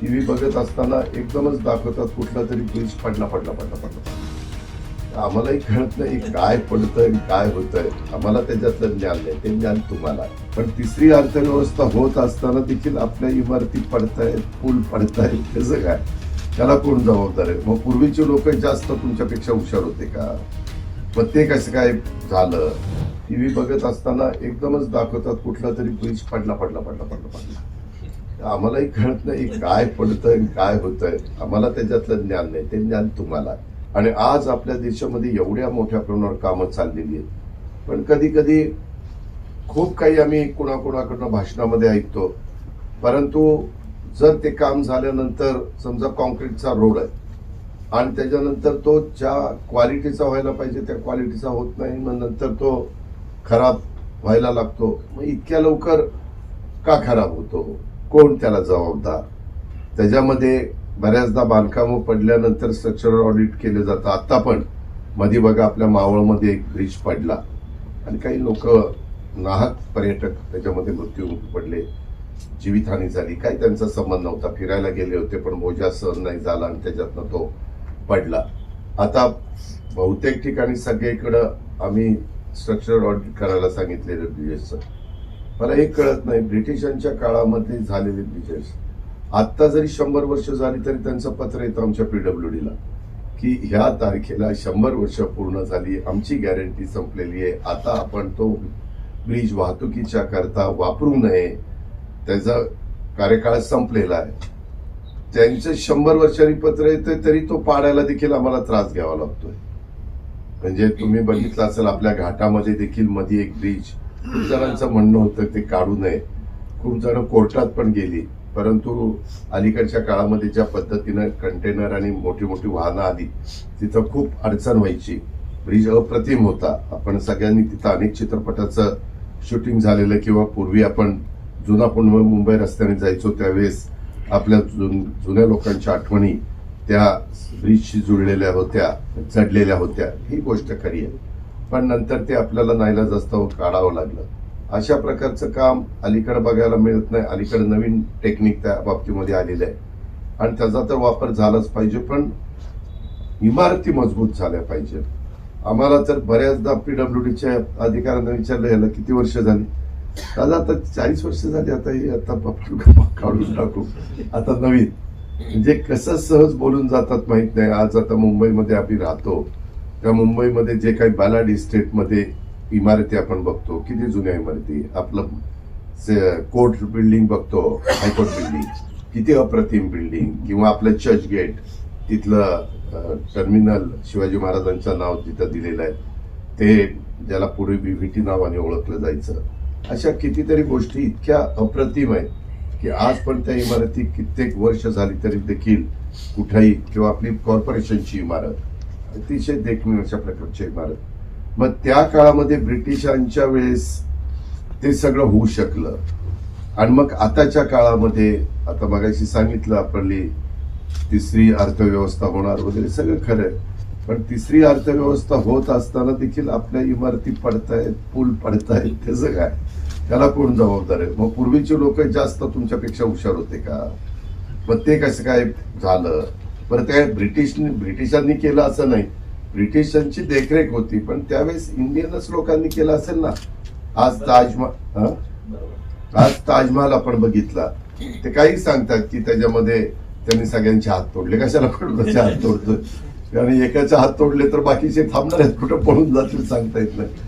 TV बघत असताना एकदमच दाखवतात कुठला तरी ब्रिज पडला पडला पडला पडला. आम्हालाही कळत नाही काय पडतंय काय होतंय. आम्हाला त्याच्यातलं ज्ञान नाही ते ज्ञान तुम्हाला पण तिसरी अर्थव्यवस्था होत असताना देखील आपल्या इमारती पडतायत पूल पडतायत त्याचं काय? त्याला कोण जबाबदार आहे? मग पूर्वीचे लोक जास्त तुमच्यापेक्षा हुशार होते का? मग ते कसं काय झालं? टीव्ही बघत असताना एकदमच दाखवतात कुठला तरी ब्रिज पडला पडला पडला पडला पडला. आम्हालाही कळत नाही काय पडतंय काय होतंय. आम्हाला त्याच्यातलं ज्ञान नाही. ते ज्ञान तुम्हाला. आणि आज आपल्या देशामध्ये एवढ्या मोठ्या प्रमाणावर कामं चाललेली आहेत. पण कधी कधी खूप काही आम्ही कुणाकुणाकडनं भाषणामध्ये ऐकतो. परंतु जर ते काम झाल्यानंतर समजा कॉन्क्रीटचा रोड आहे आणि त्याच्यानंतर तो ज्या क्वालिटीचा व्हायला पाहिजे त्या क्वालिटीचा होत नाही मग नंतर तो खराब व्हायला लागतो. मग इतक्या लवकर का खराब होतो? कोण त्याला जबाबदार? त्याच्यामध्ये बऱ्याचदा बांधकामं पडल्यानंतर स्ट्रक्चरल ऑडिट केलं जातं. आत्ता पण मध्ये बघा आपल्या मावळमध्ये एक ब्रिज पडला. आणि काही लोक नाहक पर्यटक त्याच्यामध्ये मृत्यू पडले. जीवितहानी झाली. काही त्यांचा संबंध नव्हता. फिरायला गेले होते पण मोजा सहन नाही झाला आणि त्याच्यातनं तो पडला. आता बहुतेक ठिकाणी सगळीकडं आम्ही स्ट्रक्चरल ऑडिट करायला सांगितलेलं ब्रिजेसचं मला एक कळत नाही ब्रिटिशांच्या काळामध्ये झालेले ब्रिजेस आत्ता जरी शंभर वर्ष झाली तरी त्यांचं पत्र येतं आमच्या पीडब्ल्यूडीला की ह्या तारखेला शंभर वर्ष पूर्ण झाली आमची गॅरंटी संपलेली आहे. आता आपण तो ब्रिज वाहतुकीच्या करता वापरू नये. त्याचा कार्यकाळ संपलेला आहे. त्यांचं शंभर वर्षांनी पत्र येतं तरी तो पाडायला देखील आम्हाला त्रास घ्यावा लागतोय. म्हणजे तुम्ही बघितलं असेल आपल्या घाटामध्ये देखील मध्ये एक ब्रिज जणांचं म्हणणं होतं ते काढू नये. खूप जण कोर्टात पण गेली. परंतु अलीकडच्या काळामध्ये ज्या पद्धतीनं कंटेनर आणि मोठी मोठी वाहनं आली तिथं खूप अडचण व्हायची. ब्रिज अप्रतिम होता. आपण सगळ्यांनी तिथं अनेक चित्रपटाचं शूटिंग झालेलं किंवा पूर्वी आपण जुना पुणे मुंबई रस्त्याने जायचो त्यावेळेस आपल्या जुन- जुन्या लोकांच्या आठवणी त्या ब्रिजशी जुळलेल्या होत्या चढलेल्या होत्या. ही गोष्ट खरी आहे. पण नंतर ते आपल्याला नाईलाज असतं काढावं लागलं. अशा प्रकारचं काम अलीकडे बघायला मिळत नाही. अलीकडे नवीन टेक्निक त्या बाबतीमध्ये आलेलं आहे आणि त्याचा तर वापर झालाच पाहिजे पण इमारती मजबूत झाल्या पाहिजे. आम्हाला तर बऱ्याचदा पीडब्ल्यूडीच्या अधिकाऱ्यांना विचारलं याला किती वर्ष झाली? दादा आता चाळीस वर्ष झाली आता हे आता काढून टाकू. आता नवीन. म्हणजे कसं सहज बोलून जातात माहीत नाही. आज आता मुंबईमध्ये आम्ही राहतो. त्या मुंबईमध्ये जे काही बालाड इस्टेटमध्ये इमारती आपण बघतो किती जुन्या इमारती? आपलं कोर्ट बिल्डिंग बघतो हायकोर्ट बिल्डिंग. किती अप्रतिम बिल्डिंग. किंवा आपलं चर्च गेट तिथलं टर्मिनल शिवाजी महाराजांचं नाव तिथं दिलेलं आहे ते ज्याला पूर्वी बीव्हीटी नावाने ओळखलं जायचं. अशा कितीतरी गोष्टी इतक्या अप्रतिम आहेत की आज पण त्या इमारती कित्येक वर्ष झाली तरी देखील कुठेही किंवा आपली कॉर्पोरेशनची इमारत अतिशय देखणीय अशा प्रकारची इमारत मग त्या काळामध्ये ब्रिटिशांच्या वेळेस ते सगळं होऊ शकलं. आणि मग आताच्या काळामध्ये आता मगाशी सांगितलं आपली तिसरी अर्थव्यवस्था होणार वगैरे सगळं खरं आहे. पण तिसरी अर्थव्यवस्था होत असताना देखील आपल्या इमारती पडतायत पूल पडतायत त्याचं काय? त्याला कोण जबाबदार आहे? मग पूर्वीचे लोक जास्त तुमच्यापेक्षा हुशार होते का? मग ते कसं काय झालं? बरं ते ब्रिटिश ब्रिटिशांनी केलं असं नाही. ब्रिटिशांची देखरेख होती पण त्यावेळेस इंडियनच लोकांनी केलं असेल ना? आज ताजमहल हं? आज ताजमहल आपण बघितला. ते काही सांगतात की त्याच्यामध्ये त्यांनी सगळ्यांचे हात तोडले. कशाला कोणाचे हात तोडतोय? आणि एकाचे हात तोडले तर बाकीचे थांबणार आहेत कुठं पळून जातील सांगता येत नाही.